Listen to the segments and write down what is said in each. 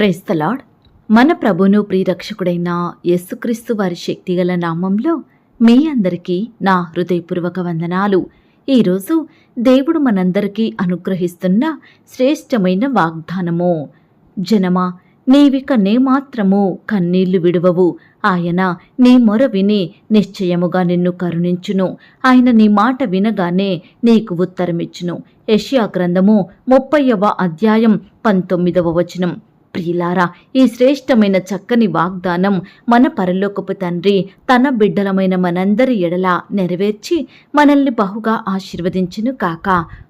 Praise the Lord మన ప్రభును ప్రియరక్షకుడైన యేసుక్రీస్తు వారి శక్తిగల నామంలో మీ అందరికీ నా హృదయపూర్వక వందనాలు. ఈరోజు దేవుడు మనందరికీ అనుగ్రహిస్తున్న శ్రేష్టమైన వాగ్దానము. జనమా నీవిక నే మాత్రము కన్నీళ్ళు విడువవు. ఆయన నీ మొర విని నిశ్చయముగా నిన్ను కరుణించును. ఆయన నీ మాట వినగానే నీకు ఉత్తరమిచ్చును. యెషయా గ్రంథము ముప్పైవ అధ్యాయం పంతొమ్మిదవ వచనం. ప్రియులారా ఈ శ్రేష్టమైన చక్కని వాగ్దానం మన పరలోకపు తండ్రి తన బిడ్డలమైన మనందరి ఎడల నెరవేర్చి మనల్ని బహుగా ఆశీర్వదించును కాక.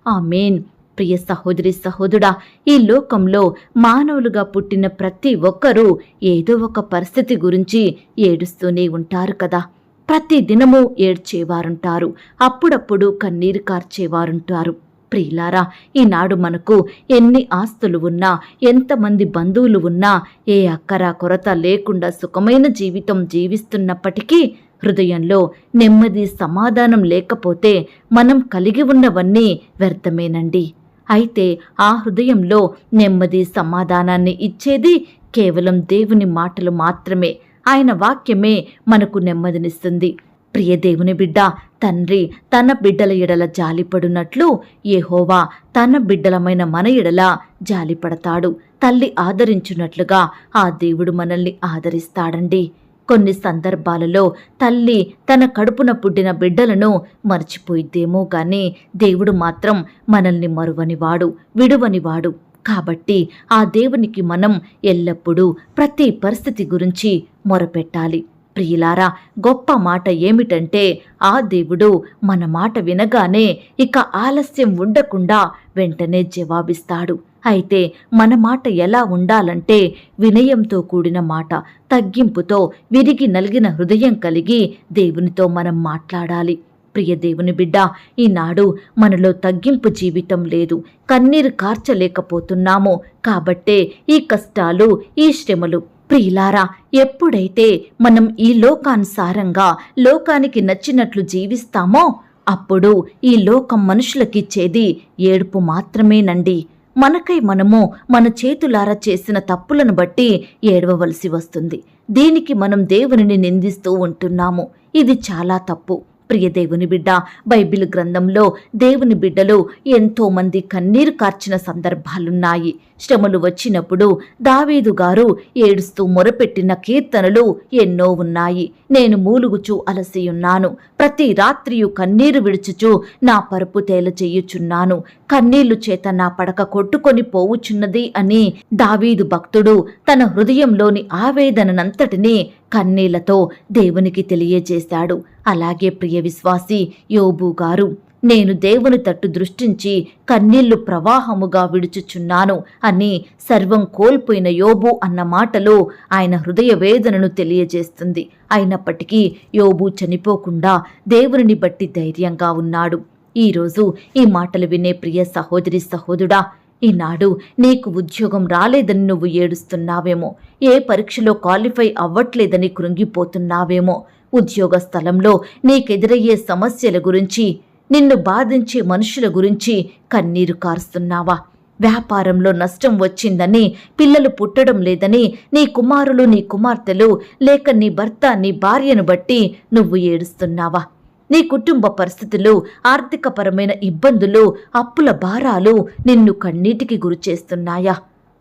ఆమేన్. ప్రియ సహోదరి సహోదరుడా ఈ లోకంలో మానవులుగా పుట్టిన ప్రతి ఒక్కరూ ఏదో ఒక పరిస్థితి గురించి ఏడుస్తూనే ఉంటారు కదా. ప్రతి దినము ఏడ్చేవారుంటారు. అప్పుడప్పుడు కన్నీరు కార్చేవారుంటారు. ప్రియులారా ఈనాడు మనకు ఎన్ని ఆస్తులు ఉన్నా ఎంతమంది బంధువులు ఉన్నా ఏ అక్కర కొరత లేకుండా సుఖమైన జీవితం జీవిస్తున్నప్పటికీ హృదయంలో నెమ్మది సమాధానం లేకపోతే మనం కలిగి ఉన్నవన్నీ వ్యర్థమేనండి. అయితే ఆ హృదయంలో నెమ్మది సమాధానాన్ని ఇచ్చేది కేవలం దేవుని మాటలు మాత్రమే. ఆయన వాక్యమే మనకు నెమ్మదినిస్తుంది. ప్రియ దేవుని బిడ్డ తండ్రి తన బిడ్డల ఎడల జాలిపడునట్లు ఏహోవా తన బిడ్డలమైన మన ఎడల జాలిపడతాడు. తల్లి ఆదరించున్నట్లుగా ఆ దేవుడు మనల్ని ఆదరిస్తాడండి. కొన్ని సందర్భాలలో తల్లి తన కడుపున పుట్టిన బిడ్డలను మర్చిపోయిద్దేమో గాని దేవుడు మాత్రం మనల్ని మరువనివాడు విడువనివాడు. కాబట్టి ఆ దేవునికి మనం ఎల్లప్పుడూ ప్రతి పరిస్థితి గురించి మొరపెట్టాలి. ప్రియులారా గొప్ప మాట ఏమిటంటే ఆ దేవుడు మన మాట వినగానే ఇక ఆలస్యం ఉండకుండా వెంటనే జవాబిస్తాడు. అయితే మన మాట ఎలా ఉండాలంటే వినయంతో కూడిన మాట తగ్గింపుతో విరిగి నలిగిన హృదయం కలిగి దేవునితో మనం మాట్లాడాలి. ప్రియ దేవుని బిడ్డ ఈనాడు మనలో తగ్గింపు జీవితం లేదు. కన్నీరు కార్చలేకపోతున్నాము కాబట్టే ఈ కష్టాలు ఈ శ్రమలు ప్రియులారా ఎప్పుడైతే మనం ఈ లోకానుసారంగా లోకానికి నచ్చినట్లు జీవిస్తామో అప్పుడు ఈ లోకం మనుషులకిచ్చేది ఏడుపు మాత్రమేనండి. మనకై మనము మన చేతులారా చేసిన తప్పులను బట్టి ఏడవవలసి వస్తుంది. దీనికి మనం దేవునిని నిందిస్తూ ఉంటున్నాము. ఇది చాలా తప్పు. ప్రియ దేవుని బిడ్డ బైబిల్ గ్రంథంలో దేవుని బిడ్డలు ఎంతోమంది కన్నీరు కార్చిన సందర్భాలున్నాయి. శ్రమలు వచ్చినప్పుడు దావీదు గారు ఏడుస్తూ మొరపెట్టిన కీర్తనలు ఎన్నో ఉన్నాయి. నేను మూలుగుచు అలసియున్నాను. ప్రతి రాత్రియు కన్నీరు విడుచుచు నా పరుపు తేల చెయ్యుచున్నాను కన్నీళ్ళు చేత నా పడక కొట్టుకొని పోవుచున్నది అని దావీదు భక్తుడు తన హృదయంలోని ఆవేదననంతటినీ కన్నీళ్ళతో దేవునికి తెలియజేశాడు. అలాగే ప్రియ విశ్వాసి యోబు గారు నేను దేవుని తట్టు దృష్టించి కన్నీళ్ళు ప్రవాహముగా విడుచుచున్నాను అని సర్వం కోల్పోయిన యోబు అన్న మాటలు ఆయన హృదయ వేదనను తెలియజేస్తుంది. అయినప్పటికీ యోబు చనిపోకుండా దేవునిని బట్టి ధైర్యంగా ఉన్నాడు. ఈరోజు ఈ మాటలు వినే ప్రియ సహోదరి సహోదుడా ఈనాడు నీకు ఉద్యోగం రాలేదని నువ్వు ఏడుస్తున్నావేమో ఏ పరీక్షలో క్వాలిఫై అవ్వట్లేదని కృంగిపోతున్నావేమో ఉద్యోగ స్థలంలో నీకెదురయ్యే సమస్యల గురించి నిన్ను బాధించే మనుషుల గురించి కన్నీరు కారుస్తున్నావా? వ్యాపారంలో నష్టం వచ్చిందని పిల్లలు పుట్టడం లేదని నీ కుమారులు నీ కుమార్తెలు లేక నీ భర్త నీ భార్యను బట్టి నువ్వు ఏడుస్తున్నావా? నీ కుటుంబ పరిస్థితులు ఆర్థికపరమైన ఇబ్బందులు అప్పుల భారాలు నిన్ను కన్నీటికి గురిచేస్తున్నాయా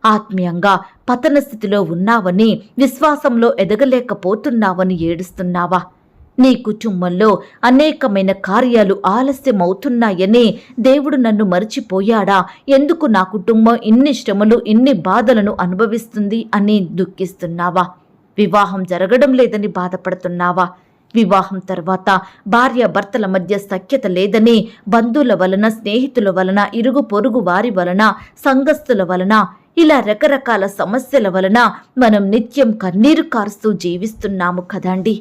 ఆత్మీయంగా పతన స్థితిలో ఉన్నావని విశ్వాసంలో ఎదగలేకపోతున్నావని ఏడుస్తున్నావా? నీ కుటుంబంలో అనేకమైన కార్యాలు ఆలస్యమవుతున్నాయని దేవుడు నన్ను మర్చిపోయాడా? ఎందుకు నా కుటుంబం ఇన్ని శ్రమలు ఇన్ని బాధలను అనుభవిస్తుంది అని దుఃఖిస్తున్నావా? వివాహం జరగడం లేదని బాధపడుతున్నావా? వివాహం తర్వాత భార్య భర్తల మధ్య సఖ్యత లేదని బంధువుల వలన స్నేహితుల వలన ఇరుగు పొరుగు వారి వలన సంఘస్థుల వలన ఇలా రకరకాల సమస్యల వలన మనం నిత్యం కన్నీరు కారుస్తూ జీవిస్తున్నాము కదండి.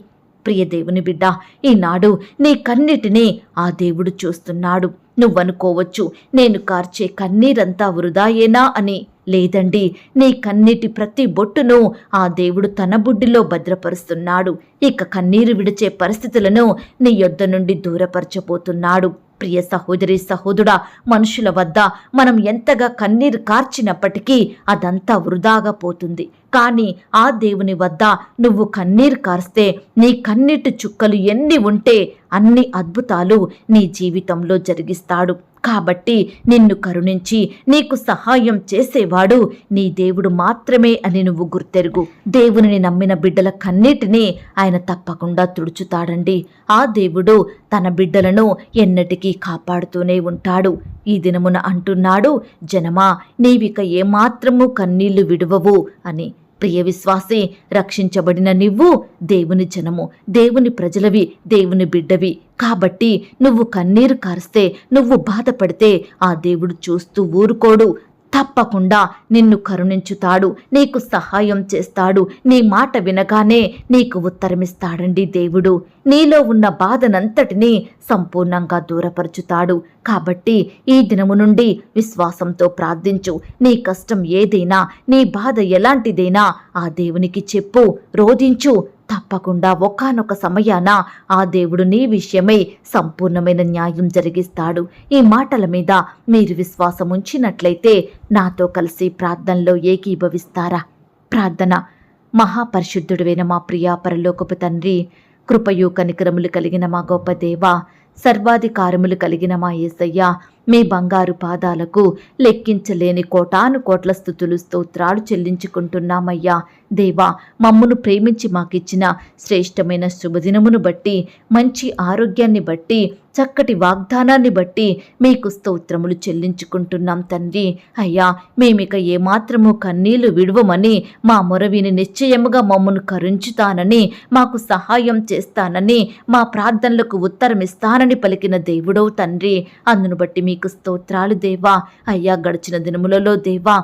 ప్రియ దేవుని బిడ్డ ఈనాడు నీ కన్నిటిని ఆ దేవుడు చూస్తున్నాడు. నువ్వనుకోవచ్చు నేను కార్చే కన్నీరంతా వృధాయేనా అని. లేదండి నీ కన్నీటి ప్రతి బొట్టును ఆ దేవుడు తన బుడ్డిలో భద్రపరుస్తున్నాడు. ఇక కన్నీరు విడిచే పరిస్థితులను నీ యొద్ద నుండి దూరపరచబోతున్నాడు. ప్రియ సహోదరి సహోదరుడా మనుషుల వద్ద మనం ఎంతగా కన్నీరు కార్చినప్పటికీ అదంతా వృధాగా పోతుంది. కానీ ఆ దేవుని వద్ద నువ్వు కన్నీరు కార్స్తే నీ కన్నీటి చుక్కలు ఎన్ని ఉంటే అన్ని అద్భుతాలు నీ జీవితంలో జరిగిస్తాడు. కాబట్టి నిన్ను కరుణించి నీకు సహాయం చేసేవాడు నీ దేవుడు మాత్రమే అని నువ్వు గుర్తెరుగు. దేవుని నమ్మిన బిడ్డల కన్నిటినీ ఆయన తప్పకుండా తుడుచుతాడండి. ఆ దేవుడు తన బిడ్డలను ఎన్నటికీ కాపాడుతూనే ఉంటాడు. ఈ దినమున అంటున్నాడు జనమా నీవిక ఏమాత్రము కన్నీళ్ళు విడువవు అని. ప్రియ విశ్వాసి రక్షించబడిన నువ్వు దేవుని జనము. దేవుని ప్రజలవి దేవుని బిడ్డవి. కాబట్టి నువ్వు కన్నీరు కారిస్తే నువ్వు బాధపడితే ఆ దేవుడు చూస్తూ ఊరుకోడు. తప్పకుండా నిన్ను కరుణించుతాడు నీకు సహాయం చేస్తాడు. నీ మాట వినగానే నీకు ఉత్తరమిస్తాడండి దేవుడు. నీలో ఉన్న బాధనంతటినీ సంపూర్ణంగా దూరపరుచుతాడు. కాబట్టి ఈ దినము నుండి విశ్వాసంతో ప్రార్థించు. నీ కష్టం ఏదైనా నీ బాధ ఎలాంటిదైనా ఆ దేవునికి చెప్పు రోధించు తప్పకుండా ఒకానొక సమయాన ఆ దేవుడు నీ విషయమై సంపూర్ణమైన న్యాయం జరిగిస్తాడు. ఈ మాటల మీద మీరు విశ్వాసం ఉంచినట్లయితే నాతో కలిసి ప్రార్థనలో ఏకీభవిస్తారా? ప్రార్థన. మహాపరిశుద్ధుడువైన మా ప్రియా పరలోకపు తండ్రి కృపయు కనికరములు కలిగిన మా గొప్ప దేవ సర్వాధికారములు కలిగిన మా యేసయ్య మీ బంగారు పాదాలకు లెక్కించలేని కోటాను కోట్ల స్థుతులు స్తోత్రాలు చెల్లించుకుంటున్నామయ్యా. దేవా మమ్మను ప్రేమించి మాకిచ్చిన శ్రేష్టమైన శుభదినమును బట్టి మంచి ఆరోగ్యాన్ని బట్టి చక్కటి వాగ్దానాన్ని బట్టి మీకు స్తోత్రములు చెల్లించుకుంటున్నాం తండ్రి. అయ్యా మేమిక ఏమాత్రము కన్నీళ్ళు విడువమని మా మొరవిని నిశ్చయముగా మమ్మను కరుంచుతానని మాకు సహాయం చేస్తానని మా ప్రార్థనలకు ఉత్తరమిస్తానని పలికిన దేవుడవు తండ్రి. అందును బట్టి మీకు స్తోత్రాలు దేవా. అయ్యా గడిచిన దినములలో దేవా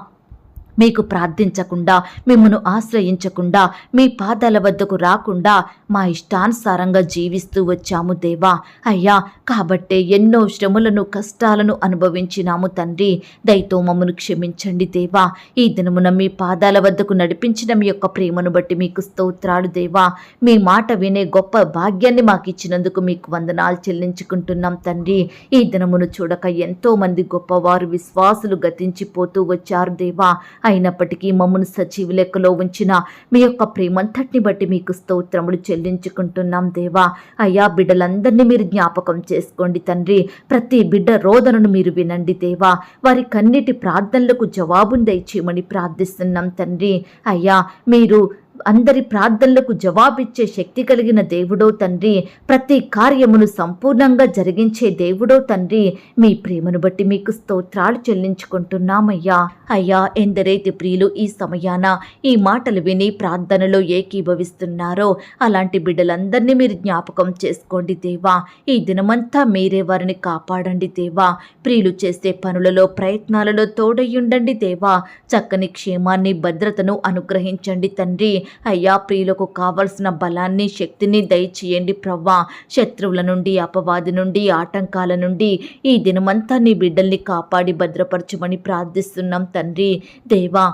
మీకు ప్రార్థించకుండా మిమ్మను ఆశ్రయించకుండా మీ పాదాల వద్దకు రాకుండా మా ఇష్టానుసారంగా జీవిస్తూ వచ్చాము దేవా. అయ్యా కాబట్టే ఎన్నో శ్రమలను కష్టాలను అనుభవించినాము తండ్రి. దయతో మమ్మను క్షమించండి దేవా. ఈ దినమున మీ పాదాల వద్దకు నడిపించిన మీ యొక్క ప్రేమను బట్టి మీకు స్తోత్రాలు దేవా. మీ మాట వినే గొప్ప భాగ్యాన్ని మాకు ఇచ్చినందుకు మీకు వందనాలు చెల్లించుకుంటున్నాం తండ్రి. ఈ దినమును చూడక ఎంతో మంది గొప్పవారు విశ్వాసులు గతించిపోతూ వచ్చారు దేవా. అయినప్పటికీ మమ్మను సజీవ లెక్కలో ఉంచిన మీ యొక్క ప్రేమంతటిని బట్టి మీకు స్తోత్రములు చెల్లించుకుంటున్నాం దేవా. అయ్యా బిడ్డలందరినీ మీరు జ్ఞాపకం చేసుకోండి తండ్రి. ప్రతి బిడ్డ రోదనను మీరు వినండి దేవా. వారి కన్నిటి ప్రార్థనలకు జవాబును దయచేయమని ప్రార్థిస్తున్నాం తండ్రి. అయ్యా మీరు అందరి ప్రార్థనలకు జవాబిచ్చే శక్తి కలిగిన దేవుడో తండ్రి ప్రతి కార్యమును సంపూర్ణంగా జరిగించే దేవుడో తండ్రి మీ ప్రేమను బట్టి మీకు స్తోత్రాలు చెల్లించుకుంటున్నామయ్యా. అయ్యా ఎందరైతే ప్రియులు ఈ సమయాన ఈ మాటలు విని ప్రార్థనలో ఏకీభవిస్తున్నారో అలాంటి బిడ్డలందరినీ మీరు జ్ఞాపకం చేసుకోండి దేవా. ఈ దినమంతా మీరే వారిని కాపాడండి దేవా. ప్రియులు చేసే పనులలో ప్రయత్నాలలో తోడయ్యుండండి దేవా. చక్కని క్షేమాన్ని భద్రతను అనుగ్రహించండి తండ్రి. అయ్యా ప్రియులకు కావలసిన బలాన్ని శక్తిని దయచేయండి ప్రవ్వా. శత్రువుల నుండి అపవాది నుండి ఆటంకాల నుండి ఈ దినమంతా నీ బిడ్డల్ని కాపాడి భద్రపరచమని ప్రార్థిస్తున్నాం తండ్రి. దేవా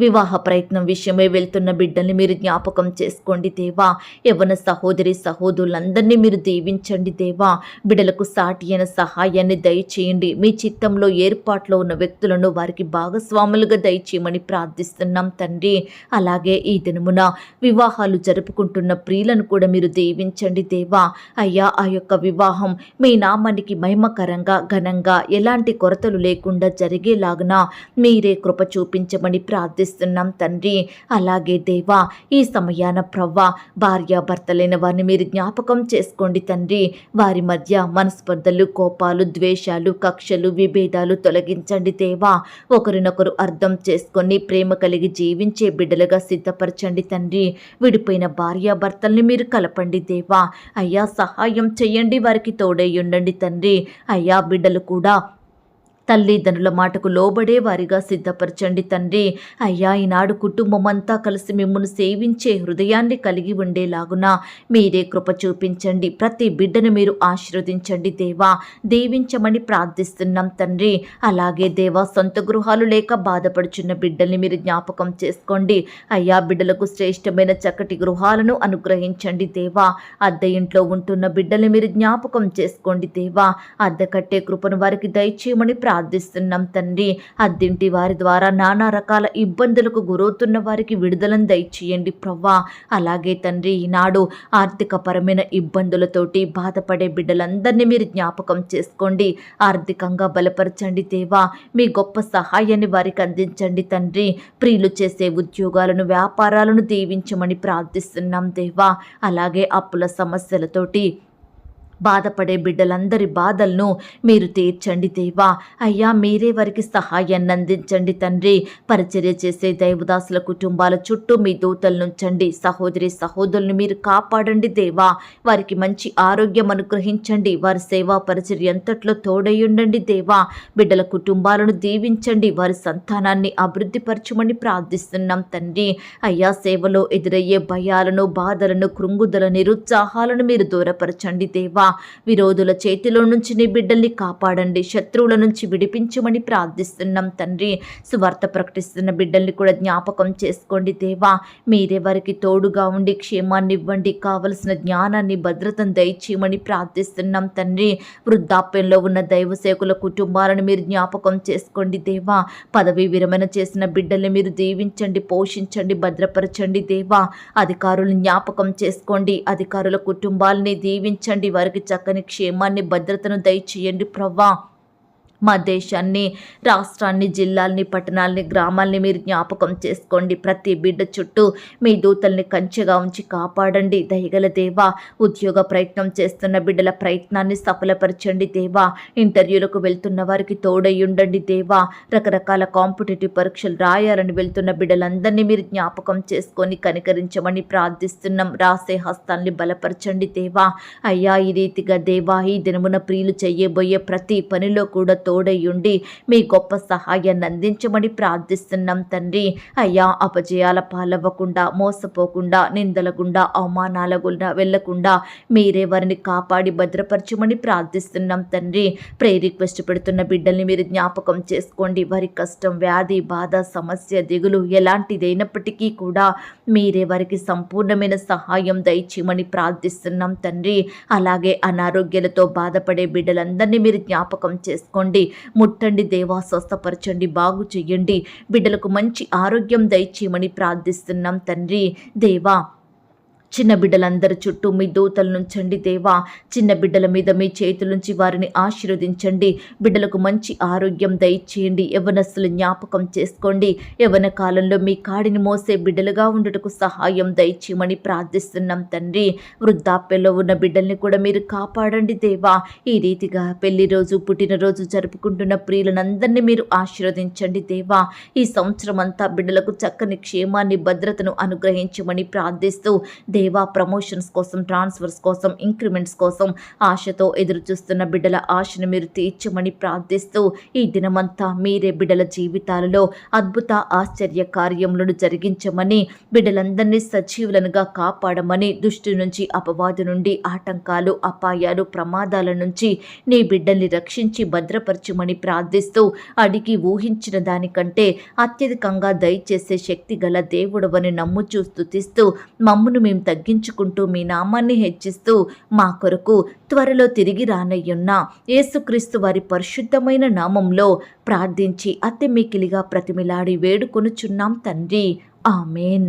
వివాహ ప్రయత్నం విషయమై వెళ్తున్న బిడ్డల్ని మీరు జ్ఞాపకం చేసుకోండి దేవా. యవన సహోదరి సహోదరులందరినీ మీరు దీవించండి దేవా. బిడ్డలకు సాటి అయిన సహాయాన్ని దయచేయండి. మీ చిత్తంలో ఏర్పాట్లో ఉన్న వ్యక్తులను వారికి భాగస్వాములుగా దయచేయమని ప్రార్థిస్తున్నాం తండ్రి. అలాగే ఈ దినమున వివాహాలు జరుపుకుంటున్న ప్రియులను కూడా మీరు దీవించండి దేవా. అయ్యా ఆ యొక్క వివాహం మీ నామానికి మహిమకరంగా ఘనంగా ఎలాంటి కొరతలు లేకుండా జరిగేలాగున మీరే కృప చూపించమని ప్రార్థిస్తున్నాం తండ్రి. అలాగే దేవా ఈ సమయాన ప్రవ్వ భార్యాభర్తలైన వారిని మీరు జ్ఞాపకం చేసుకోండి తండ్రి. వారి మధ్య మనస్పర్ధలు కోపాలు ద్వేషాలు కక్షలు విభేదాలు తొలగించండి దేవా. ఒకరినొకరు అర్థం చేసుకొని ప్రేమ కలిగి జీవించే బిడ్డలుగా సిద్ధపరచండి తండ్రి. విడిపోయిన భార్యాభర్తల్ని మీరు కలపండి దేవా. అయ్యా సహాయం చేయండి వారికి తోడై ఉండండి తండ్రి. అయ్యా బిడ్డలు కూడా తల్లిదండ్రుల మాటకు లోబడే వారిగా సిద్ధపరచండి తండ్రి. అయ్యా ఈనాడు కుటుంబం అంతా కలిసి మిమ్మల్ని సేవించే హృదయాన్ని కలిగి ఉండేలాగున మీరే కృప చూపించండి. ప్రతి బిడ్డను మీరు ఆశీర్వదించండి దేవా. దీవించమని ప్రార్థిస్తున్నాం తండ్రి. అలాగే దేవా సొంత గృహాలు లేక బాధపడుచున్న బిడ్డల్ని మీరు జ్ఞాపకం చేసుకోండి. అయ్యా బిడ్డలకు శ్రేష్టమైన చక్కటి గృహాలను అనుగ్రహించండి దేవా. అద్దె ఇంట్లో ఉంటున్న బిడ్డల్ని మీరు జ్ఞాపకం చేసుకోండి దేవా. అద్దె కట్టే కృపను వారికి దయచేయమని ప్రార్థిస్తున్నాం తండ్రి. అద్దింటి వారి ద్వారా నానా రకాల ఇబ్బందులకు గురవుతున్న వారికి విడుదలను దయచేయండి ప్రవ్వా. అలాగే తండ్రి ఈనాడు ఆర్థికపరమైన ఇబ్బందులతోటి బాధపడే బిడ్డలందరినీ మీరు జ్ఞాపకం చేసుకోండి. ఆర్థికంగా బలపరచండి దేవా. మీ గొప్ప సహాయాన్ని వారికి అందించండి తండ్రి. ప్రియులు చేసే ఉద్యోగాలను వ్యాపారాలను దీవించమని ప్రార్థిస్తున్నాం దేవా. అలాగే అప్పుల సమస్యలతోటి బాధపడే బిడ్డలందరి బాధలను మీరు తీర్చండి దేవా. అయ్యా మీరే వారికి సహాయాన్ని అందించండి తండ్రి. పరిచర్య చేసే దైవదాసుల కుటుంబాల చుట్టూ మీ దూతలను ఉంచండి. సహోదరి సహోదరులను మీరు కాపాడండి దేవా. వారికి మంచి ఆరోగ్యం అనుగ్రహించండి. వారి సేవా పరిచర్య ఎంతట్లో తోడయ్యుండండి దేవా. బిడ్డల కుటుంబాలను దీవించండి. వారి సంతానాన్ని అభివృద్ధిపరచమని ప్రార్థిస్తున్నాం తండ్రి. అయ్యా సేవలో ఎదురయ్యే భయాలను బాధలను కృంగుదల నిరుత్సాహాలను మీరు దూరపరచండి దేవా. విరోధుల చేతిలో నుంచి నీ బిడ్డల్ని కాపాడండి. శత్రువుల నుంచి విడిపించమని ప్రార్థిస్తున్నాం తండ్రి. సువార్త ప్రకటిస్తున్న బిడ్డల్ని కూడా జ్ఞాపకం చేసుకోండి దేవా. మీరే వారికి తోడుగా ఉండి క్షేమాన్ని ఇవ్వండి కావలసిన జ్ఞానాన్ని భద్రతను దయచేయమని ప్రార్థిస్తున్నాం తండ్రి. వృద్ధాప్యంలో ఉన్న దైవ సేకుల కుటుంబాలను మీరు జ్ఞాపకం చేసుకోండి దేవా. పదవీ విరమణ చేసిన బిడ్డల్ని మీరు దీవించండి పోషించండి భద్రపరచండి దేవా. అధికారులు జ్ఞాపకం చేసుకోండి అధికారుల కుటుంబాలని దీవించండి వారికి చక్కని క్షేమాన్ని భద్రతను దయచేయండి ప్రవ్వా మా దేశాన్ని రాష్ట్రాన్ని జిల్లాల్ని పట్టణాలని గ్రామాల్ని మీరు జ్ఞాపకం చేసుకోండి. ప్రతి బిడ్డ చుట్టూ మీ దూతల్ని కంచెగా ఉంచి కాపాడండి. దయగల దేవా ఉద్యోగ ప్రయత్నం చేస్తున్న బిడ్డల ప్రయత్నాన్ని సఫలపరచండి దేవా. ఇంటర్వ్యూలకు వెళ్తున్న వారికి తోడై ఉండండి దేవా. రకరకాల కాంపిటేటివ్ పరీక్షలు రాయాలని వెళ్తున్న బిడ్డలందరినీ మీరు జ్ఞాపకం చేసుకొని కనికరించమని ప్రార్థిస్తున్నాం. రాసే హస్తాల్ని బలపరచండి దేవా. అయ్యా ఈ రీతిగా దేవా ఈ దినమున ప్రియులు చెయ్యబోయే ప్రతి పనిలో కూడా తోడయ్యుండి మీ గొప్ప సహాయాన్ని అందించమని ప్రార్థిస్తున్నాం తండ్రి. అయ్యా అపజయాల పాలవ్వకుండా మోసపోకుండా నిందల గుండా అవమానాల గుండా వెళ్ళకుండా మీరే వారిని కాపాడి భద్రపరచమని ప్రార్థిస్తున్నాం తండ్రి. ప్రే రిక్వెస్ట్ పెడుతున్న బిడ్డల్ని మీరు జ్ఞాపకం చేసుకోండి. వారి కష్టం వ్యాధి బాధ సమస్య దిగులు ఎలాంటిదైనప్పటికీ కూడా మీరే వారికి సంపూర్ణమైన సహాయం దయచేయమని ప్రార్థిస్తున్నాం తండ్రి. అలాగే అనారోగ్యాలతో బాధపడే బిడ్డలందరినీ మీరు జ్ఞాపకం చేసుకోండి. ముట్టండి దేవా స్వస్థపరచండి బాగు చెయ్యండి బిడ్డలకు మంచి ఆరోగ్యం దయచేయమని ప్రార్థిస్తున్నాం తండ్రి. దేవా చిన్న బిడ్డలందరి చుట్టూ మీ దూతల నుంచండి దేవా చిన్న బిడ్డల మీద మీ చేతులుంచి వారిని ఆశీర్వదించండి. బిడ్డలకు మంచి ఆరోగ్యం దయచేయండి. యవనస్తులు జ్ఞాపకం చేసుకోండి. యవన కాలంలో మీ కాడిని మోసే బిడ్డలుగా ఉండటకు సహాయం దయచేయమని ప్రార్థిస్తున్నాం తండ్రి. వృద్ధాప్యంలో ఉన్న బిడ్డల్ని కూడా మీరు కాపాడండి దేవా. ఈ రీతిగా పెళ్ళి రోజు పుట్టినరోజు జరుపుకుంటున్న ప్రియులనందరినీ మీరు ఆశీర్వదించండి దేవా. ఈ సంవత్సరం అంతా బిడ్డలకు చక్కని క్షేమాన్ని భద్రతను అనుగ్రహించమని ప్రార్థిస్తూ దేవా ప్రమోషన్స్ కోసం ట్రాన్స్ఫర్స్ కోసం ఇంక్రిమెంట్స్ కోసం ఆశతో ఎదురు చూస్తున్న బిడ్డల ఆశను మీరు తీర్చమని ప్రార్థిస్తూ ఈ దినమంతా మీరే బిడ్డల జీవితాలలో అద్భుత ఆశ్చర్య కార్యములను జరిగించమని బిడ్డలందరినీ సజీవులనుగా కాపాడమని దుష్టి నుంచి అపవాదు నుండి ఆటంకాలు అపాయాలు ప్రమాదాల నుంచి నీ బిడ్డల్ని రక్షించి భద్రపరచమని ప్రార్థిస్తూ అడిగి ఊహించిన దానికంటే అత్యధికంగా దయచేసే శక్తి గల దేవుడవని నమ్ముచూ స్తుతిస్తూ మమ్మును మేము తగ్గించుకుంటూ మీ నామాన్ని హెచ్చిస్తూ మా కొరకు త్వరలో తిరిగి రానయ్యున్న యేసుక్రీస్తు వారి పరిశుద్ధమైన నామంలో ప్రార్థించి అతి మికిలిగా ప్రతిమిలాడి వేడుకొనుచున్నాం తండ్రి. ఆమెన్.